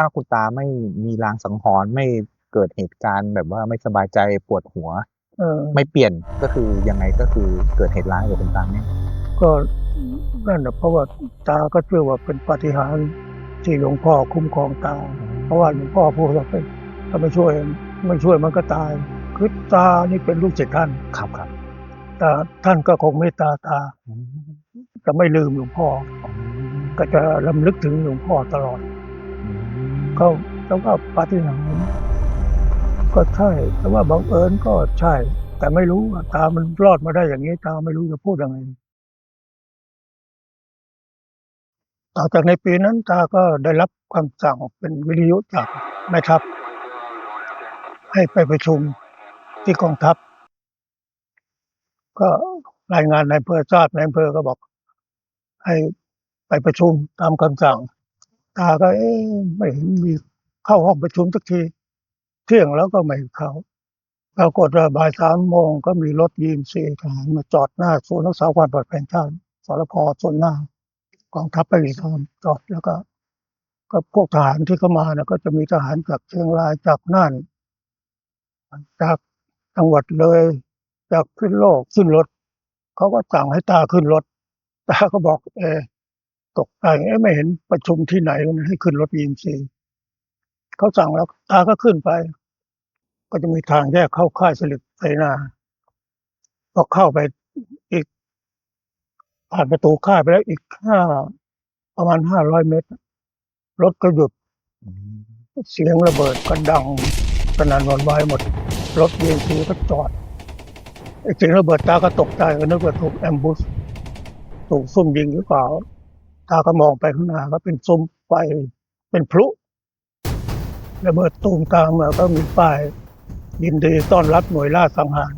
ถ้าคุณตาไม่มีลางสังหรณ์ไม่เกิดเหตุการณ์แบบว่าไม่สบายใจปวดหัวเออไม่เปลี่ยนก็คือยังไงก็คือเกิดเหตุร้ายกับคุณตาเนี่ยก็นั่นแหละเพราะว่าตาก็เชื่อว่าเป็นปาฏิหาริย์ที่หลวงพ่อคุ้มครองตา เพราะว่าหลวงพ่อพูดว่าเป็นถ้าไม่ช่วยไม่ช่วยมันก็ตาย คือตานี่เป็นลูกศิษย์ท่านครับครับตาท่านก็คงเมตตาตาอืมจะไม่ลืมหลวงพ่ออ๋อก็จะลำลึกถึงหลวงพ่อตลอดอื มก็แล้วก็ปาฏิหาริย์ก็ใช่ แต่ว่าบังเอิญก็ใช่ แต่ไม่รู้ว่าตามันรอดมาได้อย่างนี้ ตาไม่รู้จะพูดยังไงต่อจากในปีนั้นตาก็ได้รับคำสั่งเป็นวิทยุจากแม่ทัพ ให้ไปประชุมที่กองทัพ ก็รายงานในายอำเภอทราบในายอำเภอก็บอก ให้ไปประชุมตามคำสั่ง ตาก็เอ๊ะไม่เห็นมีเข้าห้องประชุมสักที เที่ยงแล้วก็ไม่เข้าปรากฏว่าบ่ายสามโมงก็มีรถยีนซีทหารมาจอดหน้าศูนย์รักษาความปลอดภัยแห่งชาติสรพส่วนหน้ากองทัพไปรีทอนจอดแล้วก็ ก็พวกทหารที่เข้ามาเนี่ยก็จะมีทหารจากเชียงรายจากน่านจากจังหวัดเลย จากขึ้นโลกขึ้นรถเขาก็สั่งให้ตาขึ้นรถ ตาก็บอก เออ ตกใจเอ๊ะไม่เห็นประชุมที่ไหนเลยให้ขึ้นรถยีนซีเขาสั่งแล้วตาก็ขึ้นไป ก็จะมีทางแยกเข้าค่ายสลิดไสนาพอเข้าไปอีกผ่านประตูค่ายไปแล้วอีกห้าประมาณห้าร้อยเมตร รถก็หยุด เสียงระเบิดก็ดังสนั่นหวันไหวหมด รถยีนซีก็จอดไอ้เสียงระเบิดตาก็ตกใจก็นึกว่าถูกแอมบูสถูกซุ่มยิงหรือเปล่า ตาก็มองไปข้างหน้าก็เป็นซุ้มไฟเป็นพลุระเบิดตูมกลางมาก็มีป้ายยินดีต้อนรับหน่วยล่าสังหาร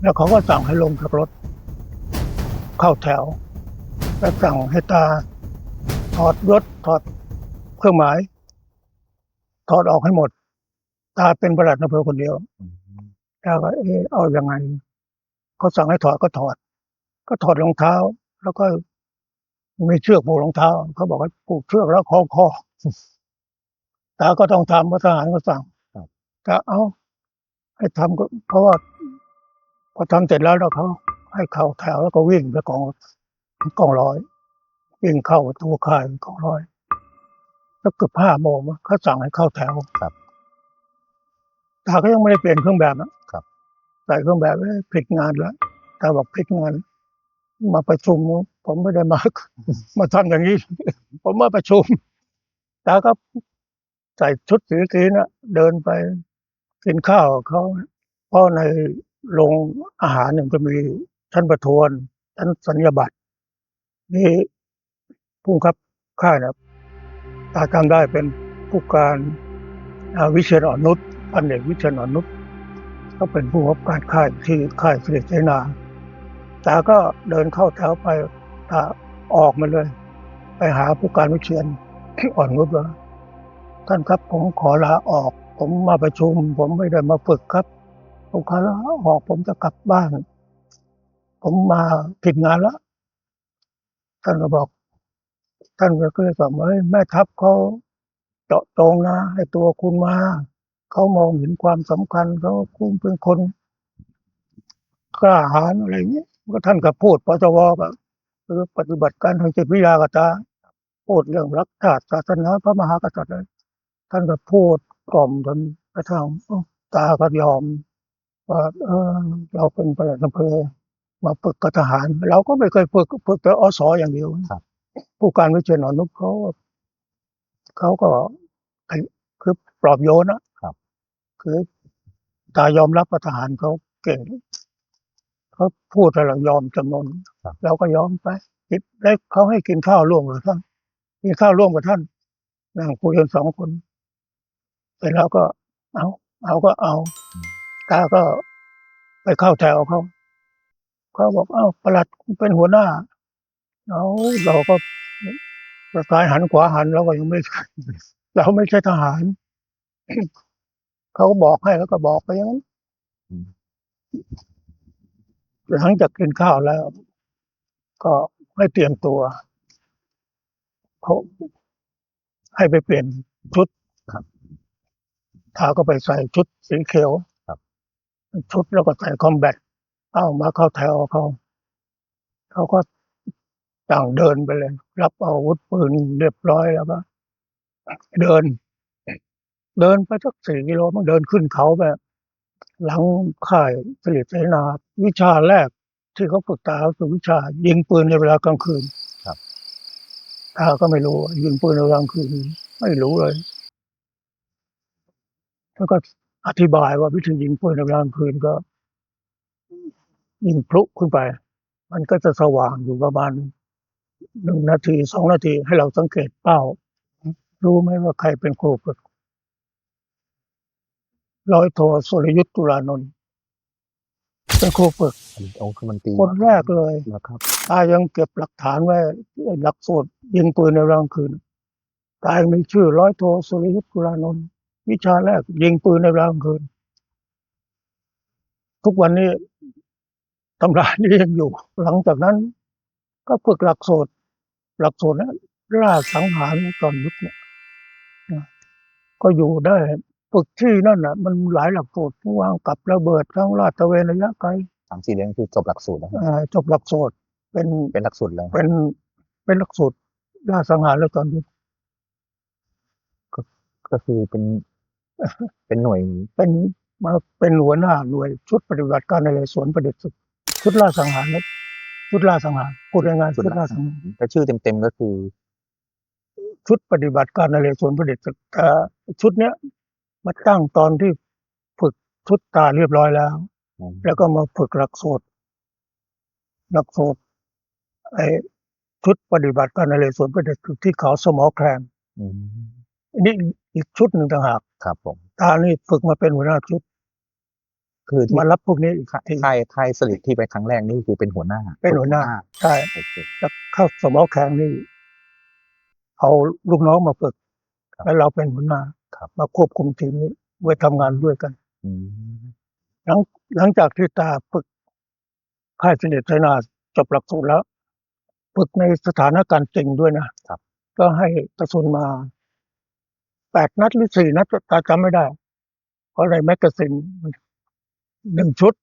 แล้วเขาก็สั่งให้ลงจากรถ เข้าแถว แล้วสั่งให้ตา ถอดยศถอดเครื่องหมาย ถอดออกให้หมด ตาเป็นประหลัดอำเภอคนเดียวอืมตาก็เออเอาอยัางไงเขาสั่งให้ถอดก็ถอด ก็ถอดรองเท้า แล้วก็ มีเชือกผูกรองเท้า เขาบอกให้ผูกเชือกแล้วคล้องคอตาก็ต้องทำเพราะทหารก็สั่งก็เอาให้ทำก็เพราะว่าพอทำเสร็จแล้วแล้วเขาให้เข้าแถวแล้วก็วิ่งไปกองกองร้อยวิ่งเข้าประตูค่ายกองร้อยแล้วเกือบห้าโมงมั้งเขาสั่งให้เข้าแถวครับตาก็ยังไม่ได้เปลี่ยนเครื่องแบบนะครับ ใส่เครื่องแบบเอ้ยผิดงานแล้วตาบอกผิดงาน มาประชุม ผมไม่ได้มา มาทำอย่างนี้ ผมมาประชุมตาก็ใส่ชุดสีกีนะเดินไปกินข้าวเขาเพราะในโรงอาหารเนี่ยจะมีชั้นประทวนชั้นสัญญาบัตรนี่ผู้บังคับค่ายนะตาจำได้เป็นผู้การาวิเชียรอนุชพันเอกวิเชียรอนุชก็เป็นผู้บังคับการค่ายที่ค่ายเสด็จเสนาตาก็เดินเข้าแถวไป ตาออกมาเลย ไปหาผู้การวิเชียนอ่อนนุชว่าท่านครับผมขอลาออก ผมมาประชุม ผมไม่ได้มาฝึกครับ ผมขอลาออกผมจะกลับบ้าน ผมมาผิดงานแล้วท่านก็บอก ท่านก็เลยบอกว่าเฮ้ยแม่ทัพเขาเจาะจงนะให้ตัวคุณมาเขามองเห็นความสำคัญเขาคุณเป็นคนกล้าหาญอะไรเงี้ยก็ท่านก็พูดปจวก็ คือปฏิบัติการทางจิตวิทยากบตาพูดเรื่องรักชาติศาสนาพระมหากษัตริย์เลยท่านก็พูดกล่อมจนกระทั่งเอ้าตาก็ยอมว่าเออเราเป็นประหลัดอำเภอมาฝึกกับทหาร เราก็ไม่เคยฝึกฝึกแต่อสอย่างเดียวครับผู้การวิเชียรหนอนนุชเขาเขาก็ไอ้คือปลอบโยนนะครับคือตายอมรับว่าทหารเขาเก่งเขาพูดอะไรเรายอมจำนนครับ เราก็ยอมไปกินแล้วเขาให้กินข้าวร่วมกับท่านกินข้าวร่วมกับท่านนั่งคุยกันสองคนเสร็จแล้วก็เอา เอาก็เอาตาก็ไปเข้าแถวเขาเขาบอกเอ้าประหลัดคุณเป็นหัวหน้าเอาเราก็ประกายหันขวาหันเราก็ยังไม่เราไม่ใช่ทหารเขาก็บอกให้แล้วก็บอกไปอย่างนั้นอืมหลังจากกินข้าวแล้ว ก็ให้เตรียมตัวเขาให้ไปเปลี่ยนชุดครับตาก็ไปใส่ชุดสีเขียวครับ ชุดแล้วก็ใส่คอมแบทเอ้ามาเข้าแถวเขาเขาก็ต่างเดินไปเลย รับอาวุธปืนเรียบร้อยแล้วก็เดิน เดินไปสักสี่กิโลมันเดินขึ้นเขาแบบ หลังค่ายสลิดเสนาวิชาแรก ที่เขาฝึกตาคือวิชา ยิงปืนในเวลากลางคืนครับตาก็ไม่รู้ว่ายิงปืนในเวลากลางคืน ไม่รู้เลยแล้วก็อธิบายว่าวิธียิงปืนในเวลากลางคืนก็ ยิงพลุขึ้นไป มันก็จะสว่างอยู่ประมาณหนึ่งนาทีสองนาทีให้เราสังเกตเป้า รู้ไหมว่าใครเป็นครูฝึกร้อยโทสุรยุทธ์ตุลานนท์ เป็นครูฝึกองค์คมันตรีคนแรกเลยนะครับตายังเก็บหลักฐานไว้หลักสูตรยิงปืนในเวลากลางคืนตายังมีชื่อร้อยโทสุรยุทธ์ตุลานนท์วิชาแรก ยิงปืนในเวลากลางคืน ทุกวันนี้ตำรานี้ยังอยู่ หลังจากนั้น ก็ฝึกหลักสูตรหลักสูตรนั้นล่าสังหารตอนยุคเนี่ยนะก็อยู่ได้ ฝึกที่นั่นน่ะ มันหลายหลักสูตรทั้งวางกับระเบิดทั้งลาดตระเวนระยะไกลสามสี่เดือนคือจบหลักสูตรแล้วครับอ่าจบหลักสูตรเป็นเป็นหลักสูตรเลยเป็นเป็นหลักสูตรล่าสังหารแล้วตอนนี้ ก็คือเป็นเป็นหน่วยเป็นมาเป็นหัวหน้าหน่วยชุดปฏิบัติการในสวนประดิษฐ์ศึกชุดล่าสังหารนะชุดล่าสังหารพูดง่ายๆชุชุดดล่าล่าสังหารแต่ชื่อเต็มๆก็คือ ชุดปฏิบัติการในเรสวนประดิษฐ์ศึกแต่ชุดเนี้ย มาตั้งตอนที่ฝึกชุดตาเรียบร้อยแล้ว แล้วก็มาฝึกหลักสูตรหลักสูตรไอ้ชุดปฏิบัติการในเรสวนประดิษฐ์ศึกที่เขาสมอแคลงอืมอันนี้อีกชุดหนึ่งต่างหากครับผมตานี่ฝึกมาเป็นหัวหน้าชุด คือที่มารับพวกนี้อีกค่ายทีค่ายค่ายสลิดที่ไปครั้งแรกนี่คือเป็นหัวหน้า เป็นหัวหน้าใช่โอเคแล้วเข้าสมอแคลงนี่เอาลูกน้องมาฝึกครับแล้วเราเป็นหัวหน้าครับ มาควบคุมทีมนี้ไว้ทำงานด้วยกันอืมหลังหลังจากที่ตาฝึกค่ายสนิทไทนาจบหลักสูตรแล้วฝึกในสถานการณ์จริงด้วยนะครับก็ให้กระสุนมาแปดนัดหรือสี่นัดตาจำไม่ได้ เพราะในแมกกาซีนหนึ่งชุด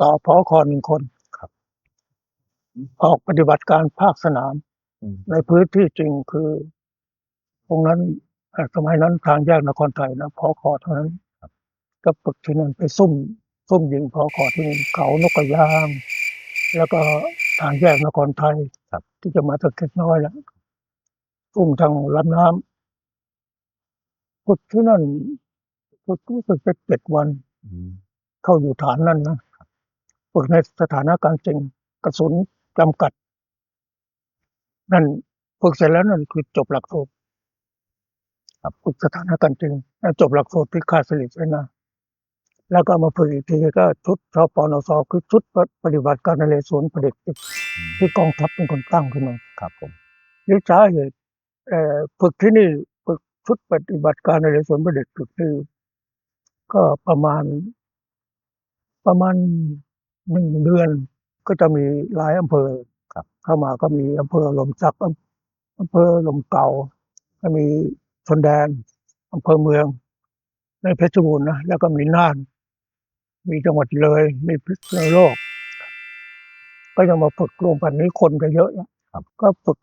ต่อพอคอหนึ่งคนครับออกปฏิบัติการภาคสนามอืมในพื้นที่จริงคือ ตรงนั้นเอ่อ สมัยนั้นทางแยกนครไทยนะพอคอเท่านั้นก็ฝึกที่นั่นไปซุ่มซุ่มยิงพอคอที่นั่นเขานกกระยาง แล้วก็ทางแยกนครไทยครับที่จะมาตะเก็ดน้อยแล้วซุ่มทางลำน้ำฝึกที่นั่นฝึกรู้สึกจะเจ็ดวันอืมเข้าอยู่ฐานนั่นนะฝึกในสถานการณ์จริงกระสุนจำกัด นั่นฝึกเสร็จแล้วนั่นคือจบหลักสูตร ครับฝึกสถานการณ์จริงแล้วจบหลักสูตรที่ค่ายสลิดเสนาแล้วก็มาฝึกอีกทีก็ชุดชปนสคือชุดปฏิบัติการในเลสวนประดิษฐ์ที่กองทัพเป็นคนตั้งขึ้นมาครับผมนี่สาเหตุเอ่อฝึกที่นี่ฝึกชุดปฏิบัติการในเรสวนประเด็จฝึกที่ก็ประมาณ ประมาณหนึ่งเดือนก็จะมีหลายอำเภอครับเข้ามาก็มีอำเภอลมจักอำอำเภอลมเก่าก็มี ชนแดนอำเภอเมืองในเพชรบูรณ์นะแล้วก็มีน่าน มีจังหวัดเลย มีพิษณุโลก ก็ยังมาฝึกรวมกันนี้คนก็เยอะนะครับ ก็ฝึก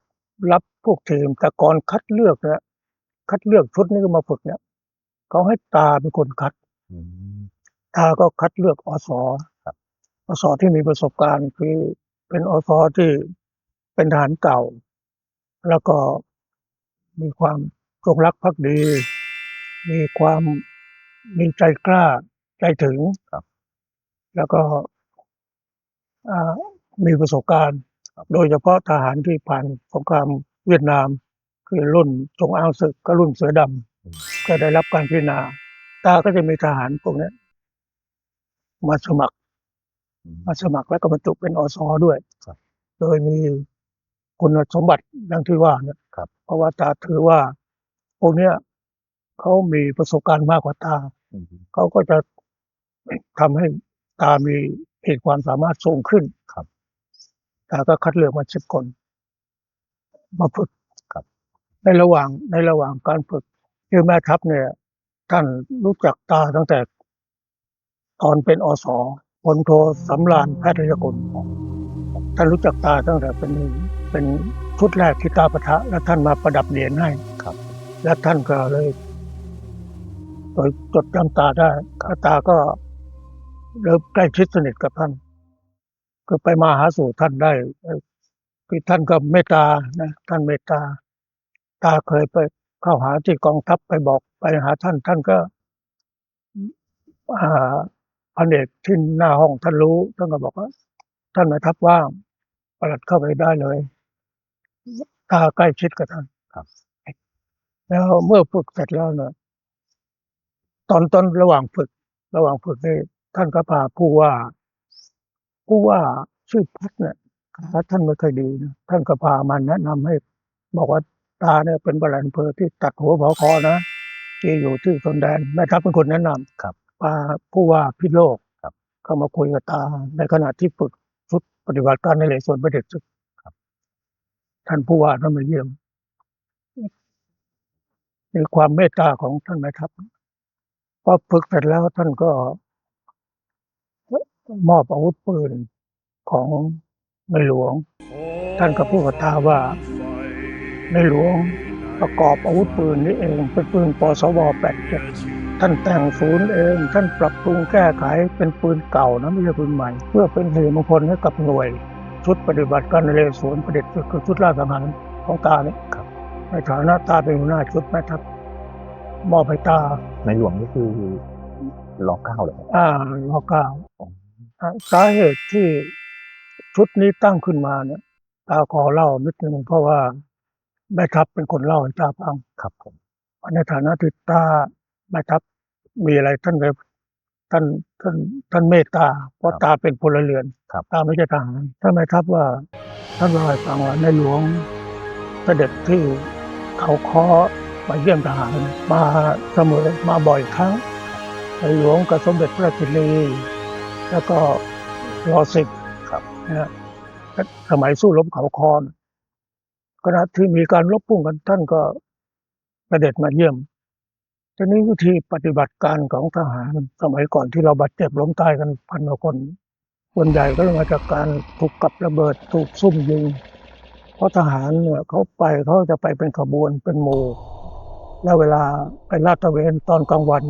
รับพวกทีมแต่ก่อนคัดเลือกเนี่ยคัดเลือกชุดนี้ก็มาฝึกเนี่ยเขาให้ตาเป็นคนคัดอืมตาก็คัดเลือกอสครับอสที่มีประสบการณ์คือเป็นอสที่เป็นทหารเก่า แล้วก็มีความ จงรักภักดี มีความมีใจกล้าใจถึงครับ แล้วก็อ่ามีประสบการณ์ โดยเฉพาะทหารที่ผ่านสงครามเวียดนาม คือรุ่นจงอางศึกก็รุ่นเสือดำก็ได้รับการพิจารณา ตาก็จะมีทหารพวกเนี้ยมาสมัครอืมมาสมัครแล้วก็บรรจุเป็นอสด้วยครับโดยมีคุณสมบัติดังที่ว่าเนี่ยครับเพราะว่าตาถือว่า พวกเนี้ยเขามีประสบการณ์มากกว่าตาอืมเขาก็จะทำให้ตามีขีดความสามารถสูงขึ้นครับตาก็คัดเลือกมาสิบคน มาฝึกครับ ในระหว่างในระหว่างการฝึกคือแม่ทัพเนี่ย ท่านรู้จักตาตั้งแต่ตอนเป็นอสพลโทสำราญแพทยกุลท่านรู้จักตาตั้งแต่เป็นเป็นชุดแรกที่ตาปะทะ แล้วท่านมาประดับเหรียญให้ครับ และท่านก็เลยจดจำตาได้ตาก็เริ่มใกล้ชิดสนิทกับท่าน ก็ไปมาหาสู่ท่านได้คือท่านก็เมตตานะ ท่านเมตตา ตาเคยไปเข้าหาที่กองทัพไปบอกไปหาท่าน ท่านก็อ่าพันเอกที่หน้าห้องท่านรู้ ท่านก็บอกว่า ท่านแม่ทัพว่างประหลัดเข้าไปได้เลย ตาใกล้ชิดกับท่านครับ แล้วเมื่อฝึกเสร็จแล้วเนี่ยตอนตอนระหว่างฝึก ระหว่างฝึกนี่ท่านก็พาผู้ว่า ผู้ว่าชื่อพัฒน์เนี่ยขาท่านไม่เคอยดีนะท่านก็พามันแนะนำให้ บอกว่าตาเนี่ยเป็นบรรอำเภอที่ตัดหัวเผาคอนะที่อยู่ที่ชนแดนแม่ทัพเป็นคนแนะนำครับพาผู้ว่าพิโลกครับเข้ามาคุยกับตา ในขณะที่ฝึกชุดปฏิบัติการในเหลส่วนประเด็จศึกท่านผู้ว่าท่านมาเยี่ยม ในความเมตตาของท่านแม่ทัพพอฝึกเสร็จแล้วท่านก็ มอบอาวุธปืนของในหลวง ท่านก็พูดกับตาว่า ในหลวงประกอบอาวุธปืนนี้เองเป็นปืนปสว87ท่านแต่งศูนย์เอง ท่านปรับปรุงแก้ไขเป็นปืนเก่านะไม่ใช่ปืนใหม่ เพื่อเป็นเหตุมงคลให้กับหน่วย ชุดปฏิบัติการนเรศวรประเด็จศึกคือชุดราชสังหารของตาเนี่ยครั ในฐานะตาเป็นหัวหน้าชุดแม่ทัพมอบให้ตาในหลวงนี่คือรอเก้าเลยครับอ่ารอเก้าอ่าสาเหตุที่ชุดนี้ตั้งขึ้นมาเนี่ยตาขอเล่านิดนึงเพราะว่าแม่ทัพเป็นคนเล่าให้ตาฟังครับผมในฐานะที่ตาแม่ทัพมีอะไรท่านก็ท่านท่านท่านเมตตาเพราะตาเป็นพลเรือนครับตาไม่ใช่ทหารท่านแม่ทัพว่าท่านเล่าให้ฟังว่าในหลวงเสด็จที่ เขาคอมาเยี่ยมทหารมาเสมอมาบ่อยครั้งในหลวงกับสมเด็จพระราชินีแล้วก็รอสิบครับนะฮะสมัยสู้รบเขาคอนขณะที่มีการรบพุ่งกันท่านก็เสด็จมาเยี่ยมทีนี้วิธีปฏิบัติการของทหารสมัยก่อนที่เราบาดเจ็บล้มตายกันพันกว่าคนส่วนใหญ่ก็มาจากการถูกกับระเบิดถูกซุ่มยิงเพ ราะทหารเนี่ยเขาไปเขาจะไปเป็นขบวนเป็นหมู่แล้วเวลาไปลาดตระเวนตอนกลางวัน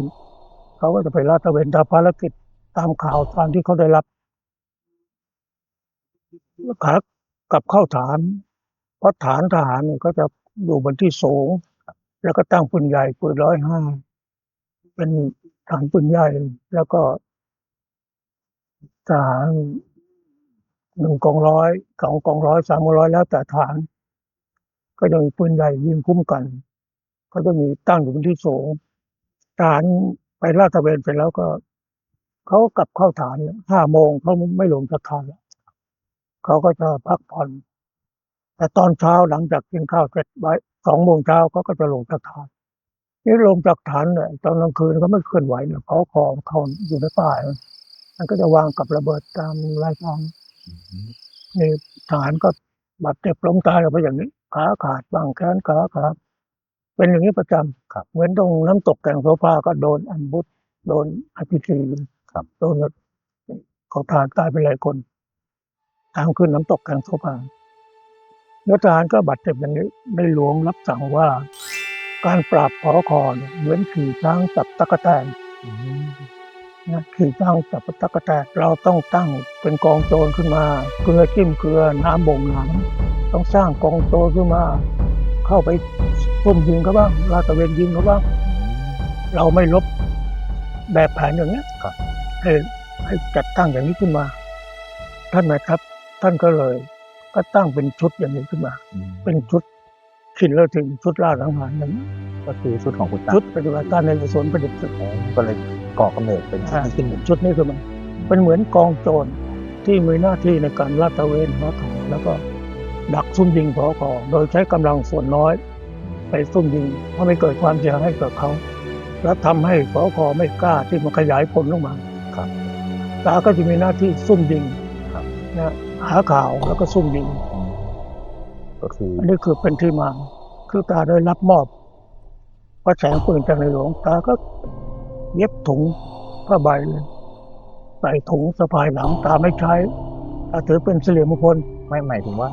เขาก็จะไปลาดตระเวนตามภารกิจตามข่าวตามที่เขาได้รับขากลับเข้าฐานเพราะฐานทหารเนี่ยก็จะอยู่บนที่สูง แล้วก็ตั้งปืนใหญ่ปืนร้อยห้าเป็นฐานปืนใหญ่แล้วก็ทหาร หนึ่งกองร้อยสองกองร้อยสามกองร้อยแล้วแต่ฐาน ก็จะมีปืนใหญ่ยิงคุ้มกัน ก็จะมีตั้งอยู่บนที่สูงทหารไปลาดตระเวนเสร็จแล้วก็เขากลับเข้าฐานห้าโมงเขาไม่ลงจากฐานแล้วเขาก็จะพักผ่อน แต่ตอนเช้าหลังจากกินข้าวเสร็จไว้สองโมงเช้าเขาก็จะลงจากฐานนี่ลงจากฐานเนี่ยตอนกลางคืนเขาไม่เคลื่อนไหวเนี่ยเขาคอเขาอยู่ในป่ามันก็จะวางกับระเบิดตามรายทาง นี่ทหารก็บาดเจ็บล้มตายไปอย่างนี้ ขาขาดบางแขนขาขาดเป็นอย่างนี้ประจำครับเหมือนตรงน้ำตกแก่งโซฟาก็โดนอัมบุตโดนอภิธีครับโดนเขาทหารตายไปหลายคนทางขึ้นน้ำตกแก่งโซฟาแล้วทหารก็บาดเจ็บอย่างนี้ในหลวงรับสั่งว่า การปราบขอคอเนี่ยเหมือนขี่ช้างจับตะกแตน นะขี่ช้างจับตะกแตนเราต้องตั้งเป็นกองโจรขึ้นมาเกลือจิ้มเกลือน้ำบ่งน้ำต้องสร้างกองโจรขึ้นมา เข้าไปซุ่มยิงเขาบ้างลาดตระเวนยิงเขาบ้าง เราไม่ลบแบบแผนอย่างเนี้ยครับให้ให้จัดตั้งอย่างนี้ขึ้นมา ท่านแม่ทัพท่านก็เลย ก็ตั้งเป็นชุดอย่างนี้ขึ้นมาอืมเป็นชุดขินแล้วถึงชุดล่าสังหารนั้นก็คือชุดของคุณตาชุดปฏิบัติการในสวนประดิษฐ์ศึกอ๋อก็เลย ก่อกำเนิดเป็นชุดนี้ขึ้นมาชุดนี้คือมันเป็นเหมือนกองโจรที่มีหน้าที่ในการลาดตระเวนหาข่าวแล้วก็ดักซุ่มยิงพอกอโดยใช้กำลังส่วนน้อย ไปซุ่มยิงเพราะไม่เกิดความเสียหายให้กับเขา และทำให้พอกอไม่กล้าที่มันขยายผลลงมาครับตาก็จะมีหน้าที่ซุ่มยิงครับนะหาข่าวแล้วก็ซุ่มยิงอืมก็คืออันนี้คือเป็นที่มาคือตาได้รับมอบพระแสงปืนจากในหลวงตาก็ เย็บถุงผ้าใบเลยใส่ถุงสะพายหลังตาไม่ใช้ตาถือเป็นสิริมงคลไม่หมายถึงว่า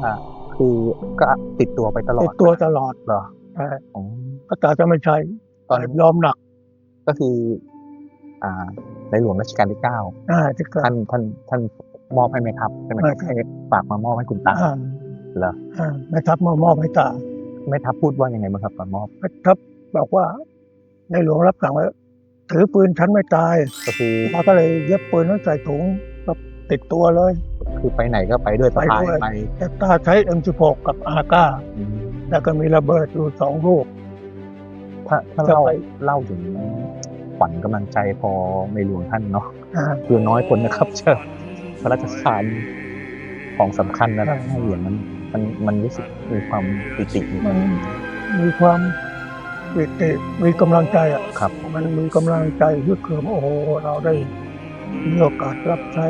คือก็ติดตัวไปตลอติดดตัวตลอดเหรอใช่อ๋อก็ตาจะไม่ใช้ตอนนั้นยอมหนัก ก็คือ อ่าในหลวงรัชกาลที่เก้าอ่าที่เกิดท่านท่านท่านมอบให้ไหมครับใช่ไหมอ่าใช่ฝากมามอบให้คุณตาอ่าเหรออ่าแม่ทัพมามอบให้ตาแม่ทัพพูดว่ายังไงบ้างครับตอนมอบแม่ทัพบอกว่าในหลวงรับสั่งไว้ ถือปืนฉันไม่ตายก็คือตาก็เลยเย็บปืนนั้นใส่ถุงก็ติดตัวเลย คือไปไหนก็ไปด้วยสะพายไปด้วยไปแต่ตาใช้ M16 กับอาก้าอืมแล้วก็มีระเบิดอยู่สองลูกถ้าถ้าจะเล่าไปเล่าถึงขวัญกำลังใจพอในหลวงท่านเนาะอ่าคือน้อยคนนะครับจะพระราชทานของสำคัญนะใช่ให้เหรียญมันมันมันรู้สึกมีความปิติอยู่มันมีความ ปิติมีกำลังใจอะครับ มันมีกำลังใจฮึกเหิมโอ้โหเราได้มีโอกาสรับใช้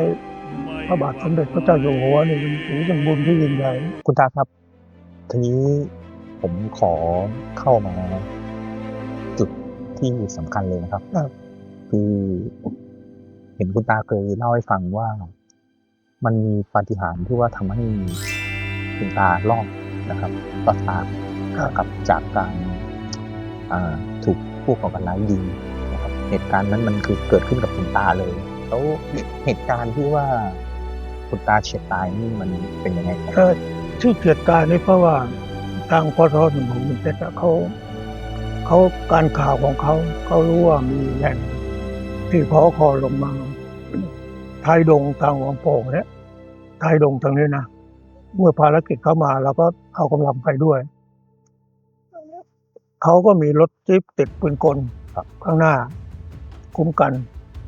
พระบาทสมเด็จพระเจ้าอยู่หัวนี่มันถือเป็นบุญที่ยิ่งใหญ่คุณตาครับ ทีนี้ผมขอเข้ามา จุดที่สำคัญเลยนะครับครับคือเห็นคุณตาเคยเล่าให้ฟังว่า มันมีปาฏิหาริย์ที่ว่าทำให้คุณตารอดนะครับรอดตายนะครับจากการอ่า ถูกผู้ก่อการร้ายยิงนะครับเหตุการณ์นั้นมันคือเกิดขึ้นกับคุณตาเลย แล้วเหตุการณ์ที่ว่าคุณตาเฉียดตายนี่มันเป็นยังไงครับเออที่เกียรติกายนี่เพราะว่าทางพอทอหนึ่งของมันเจ็ดอะเขาเขาการข่าวของเขาเขารู้ว่ามีแหล่งที่พอคอลงมาไทยดงทางหัวโป่งเนี่ยไทยดงทางนี้นะเมื่อภารกิจเข้ามาเราก็เอากำลังไปด้วย เขาก็มีรถจิ๊บติดปืนกลข้างหน้า คุ้มกัน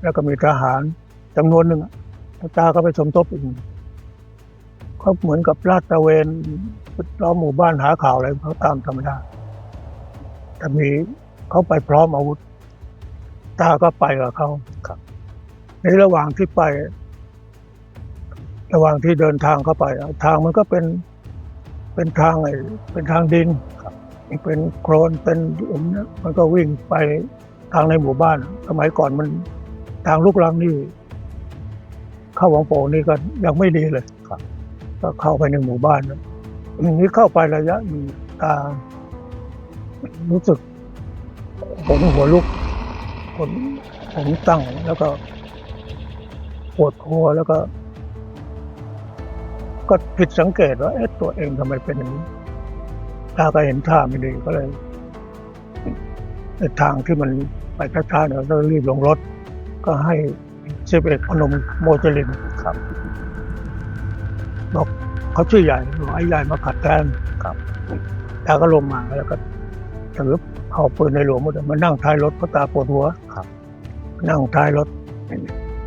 แล้วก็มีทหารจำนวนหนึ่งตาก็ไปสมทบอีกเขาเหมือนกับลาดตระเวนล้อมหมู่บ้านหาข่าวอะไรเขาตามธรรมดาแต่มีเขาไปพร้อมอาวุธ ตาก็ไปกับเขาครับในระหว่างที่ไป ระหว่างที่เดินทางเข้าไป ทางมันก็เป็นเป็นทางไอ้เป็นทางดินครับ เป็นโคลนเป็นหลุมเนี่ยมันก็วิ่งไปทางในหมู่บ้าน สมัยก่อนมันทางลูกรังนี่ เข้าวังโป่งนี่ก็ยังไม่ดีเลยก็เข้าไปในหมู่บ้านนะอย่างนี้เข้าไประยะหนึ่งตารู้สึกขนหัวลุกขนขนตั้งแล้วก็ปวดหัวแล้วก็ ก็ผิดสังเกตว่าเอ๊ะตัวเองทำไมเป็นอย่างนี้ ตาก็เห็นท่าไม่ดีก็เลยไอ้ทางที่มันไปช้าๆเนี่ยก็รีบลงรถ ก็ให้เชฟเอกพนมโมจลินครับบอกเขาชื่อใหญ่บอกไอ้ใหญ่มาขัดแทนครับตาก็ลงมาแล้วก็ถือเอาปืนในหลวงมามานั่งท้ายรถเพราะตาปวดหัวครับ นั่งท้ายรถ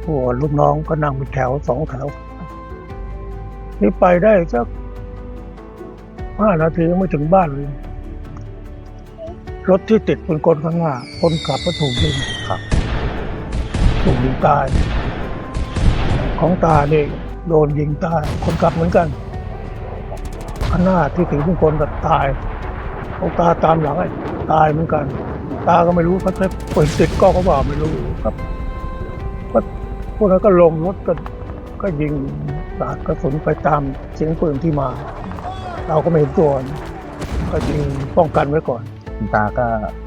หัวลูกน้องก็นั่งเป็นแถวสองแถวนี่ไปได้สัก ห้านาทียังไม่ถึงบ้านเลย รถที่ติดเป็นคนข้างหน้า คนขับก็ถูกยิงครับ ถูกยิงตาย ของตาเนี่ยโดนยิงตาย คนขับเหมือนกันข้างหน้าที่ถือเป็นคนก็ตายของตาตามหลังไอ้ตายเหมือนกัน ตาก็ไม่รู้เขาใช้ปืนติดก็เขาบอกไม่รู้ครับก็พวกนั้นก็ลงรถก็ก็ยิงสาดกระสุนไปตามเสียงปืนที่มา เราก็ไม่เห็นตัวนะก็ยิงป้องกันไว้ก่อน คุณตาก็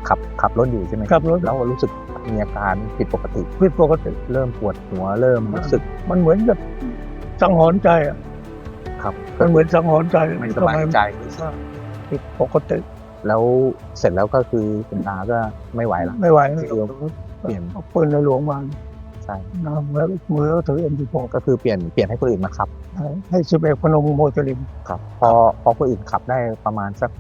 ขับขับรถอยู่ใช่ไหมขับรถ แล้วรู้สึกมีอาการผิดปกติ ผิดปกติ เริ่มปวดหัวเริ่มรู้สึกมันเหมือนกับสังหรณ์ใจอะครับมันเหมือนสังหรณ์ใจไม่สบายใจ ผิดปกติแล้วเสร็จแล้วก็คือคุณตาก็ไม่ไหวละไม่ไหวเดี๋ยวเปลี่ยน เอาปืนในหลวงมา ใช่นำแล้วมือก็ถือเอ็มสิบหกก็คือเปลี่ยนเปลี่ยนให้คนอื่นมาขับ ให้สิบเอกพนมโมจลินครับพอพอคนอื่นขับได้ประมาณสัก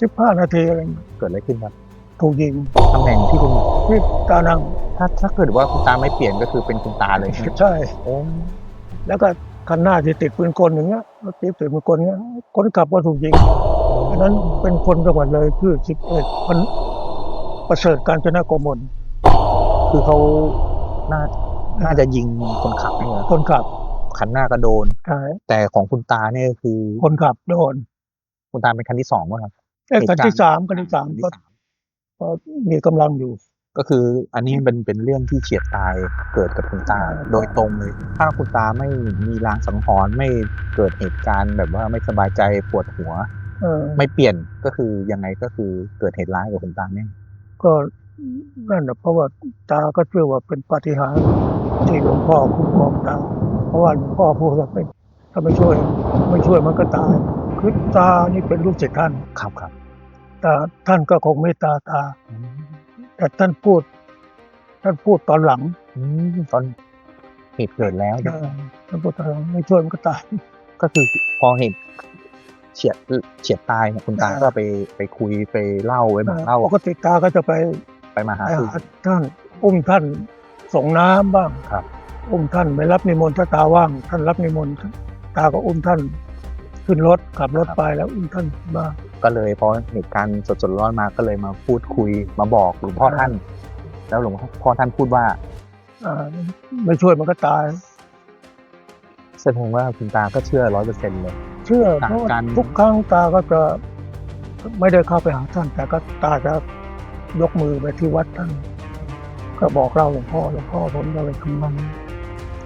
สิบห้านาทีอะไรเกิดอะไรขึ้นครับถูกยิงตำแหน่งที่คุณที่ตานั่งถ้าถ้าเกิดว่าคุณตาไม่เปลี่ยนก็คือเป็นคุณตาเลยใช่โอ้แล้วก็คันหน้าที่ติดปืนกลอย่างเงี้ยรถติดติดปืนกลเงี้ยคนขับก็ถูกยิงอันนั้นเป็นคนจังหวัดเลยชื่อสิบเอกพันประเสริฐการจนโกมลคือเขา น่าน่าจะยิงคนขับนี่เหรอคนขับคันหน้าก็โดน ใช่แต่ของคุณตาเนี่ยคือ คนขับโดนคุณตาเป็นคันที่สองวะครับ เอ้ยเหตุกันการณ์ที่สามกันที่สามที่ก็สามก็มีกำลังอยู่ ก็คืออันนี้เป็นเป็นเรื่องที่เฉียดตายเกิดกับคุณตาอ่าโดยตรงเลย ถ้าคุณตาไม่มีรางสังหรณ์ไม่เกิดเหตุการณ์แบบว่าไม่สบายใจปวดหัว เออไม่เปลี่ยนก็คือยังไงก็คือเกิดเหตุร้ายกับคุณตาแน่ก็ นั่นแหละเพราะว่าตาก็เชื่อว่าเป็นปาฏิหาริย์ที่หลวงพ่อคุ้มครองตาเพราะว่าหลวงพ่อพูดว่าไม่ถ้าไม่ช่วย ไม่ช่วยมันก็ตายคือตานี่เป็นลูกศิษย์ท่านครับครับตาท่านก็คงเมตตาตา แต่ท่านพูด ท่านพูดตอนหลังอืมตอนเหตุเกิดแล้วเออท่านพูดตอนหลังไม่ช่วยมันก็ตาย ก็คือพอเหตุเฉียดเฉียดตายเนี่ยคุณตาอ่าก็ไปไปคุยไปเล่าไว้บอกเล่าปกติตาก็จะไป ไปมาหาไปสู่หาท่านอุ้มท่านส่งน้ำบ้างครับ อุ้มท่านไปรับนิมนต์ถ้าตาว่าง ท่านรับนิมนต์ตาก็อุ้มท่านขึ้นรถขับรถไปแล้วอุ้มท่านมาก็เลยพอเหตุการณ์สดๆร้อนๆมาก็เลยมาพูดคุยมาบอกหลวงพ่อท่าน แล้วหลวงพ่อท่านพูดว่าอ่าไม่ช่วยมันก็ตายแสดงว่าคุณตาก็เชื่อร้อยเปอร์เซ็นต์เลย เชื่อต่างเพราะว่ากันทุกครั้งตาก็จะไม่ได้เข้าไปหาท่านแต่ก็ตาจะ ยกมือไปที่วัดท่านก็บอกเราหลวงพ่อหลวงพ่อผมจะไปทำงาน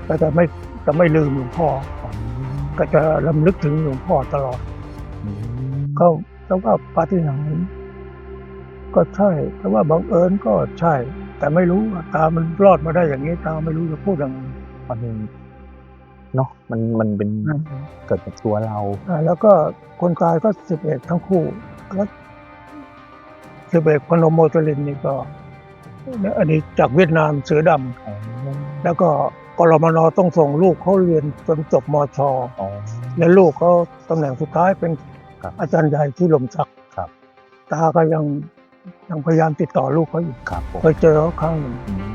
ก็จะไม่จะไม่ลืมหลวงพ่อ ก็จะลำลึกถึงหลวงพ่อตลอดอืมก็แต่ว่าปาฏิหาริย์ก็ใช่ แต่ว่าบังเอิญก็ใช่ แต่ไม่รู้ว่าตามันรอดมาได้อย่างนี้ตาไม่รู้จะพูดยังไงมันเนาะมันมันเป็นเกิดจากตัวเราอ่าแล้วก็คนตายก็สิบเอกทั้งคู่แล้ว สิบเอกพนมโมจลินนี่ก็ อันนี้จากเวียดนามเสือดำแล้วก็กรมนต้องส่งลูกเขาเรียนจนจบมชอ๋อและลูกเขาตำแหน่งสุดท้ายเป็นครับอาจารย์ใหญ่ที่ลมสักครับตาก็ยังยังพยายามติดต่อลูกเขาอยู่ครับผมเคยเจอเขาครั้งหนึ่งอืม